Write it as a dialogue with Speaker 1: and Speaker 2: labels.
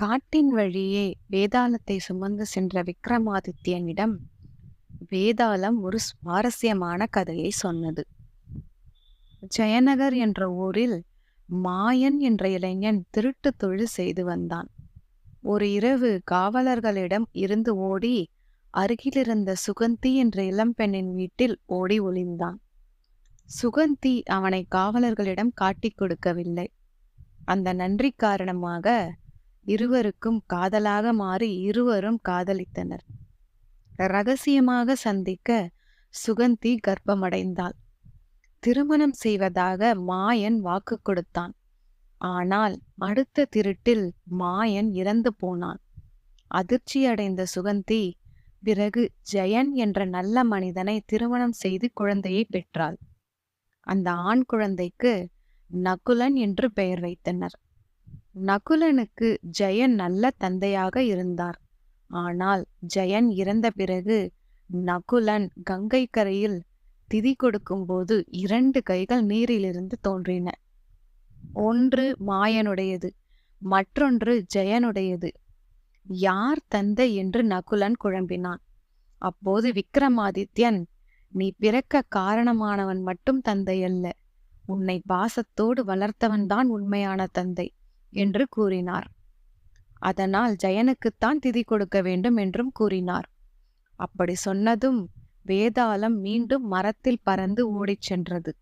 Speaker 1: காட்டின் வழியே வேதாளத்தை சுமந்து சென்ற விக்ரமாதித்யனிடம் வேதாளம் ஒரு சுவாரஸ்யமான கதையை சொன்னது. ஜெயநகர் என்ற ஊரில் மாயன் என்ற இளைஞன் திருட்டு தொழில் செய்து வந்தான். ஒரு இரவு காவலர்களிடம் இருந்து ஓடி அருகிலிருந்த சுகந்தி என்ற இளம்பெண்ணின் வீட்டில் ஓடி ஒளிந்தான். சுகந்தி அவனை காவலர்களிடம் காட்டிக் கொடுக்கவில்லை. அந்த நன்றி காரணமாக இருவருக்கும் காதலாக மாறி இருவரும் காதலித்தனர். ரகசியமாக சந்திக்க சுகந்தி கர்ப்பமடைந்தாள். திருமணம் செய்வதாக மாயன் வாக்கு கொடுத்தான். ஆனால் அடுத்த திருட்டில் மாயன் இறந்து போனான். அதிர்ச்சியடைந்த சுகந்தி பிறகு ஜெயன் என்ற நல்ல மனிதனை திருமணம் செய்து குழந்தையை பெற்றாள். அந்த ஆண் குழந்தைக்கு நகுலன் என்று பெயர் வைத்தனர். நகுலனுக்கு ஜெயன் நல்ல தந்தையாக இருந்தார். ஆனால் ஜெயன் இறந்த பிறகு நகுலன் கங்கை கரையில் திதி கொடுக்கும்போது இரண்டு கைகள் நீரிலிருந்து தோன்றின. ஒன்று மாயனுடையது மற்றொன்று ஜெயனுடையது. யார் தந்தை என்று நகுலன் குழம்பினான். அப்போது விக்ரமாதித்யன் நீ பிறக்க காரணமானவன் மட்டும் தந்தை அல்ல உன்னை பாசத்தோடு வளர்த்தவன்தான் உண்மையான தந்தை. என்று கூறினார். அதனால் ஜெயனுக்குத்தான் திதி கொடுக்க வேண்டும் என்றும் கூறினார். அப்படி சொன்னதும் வேதாளம் மீண்டும் மரத்தில் பறந்து ஓடிச் சென்றது.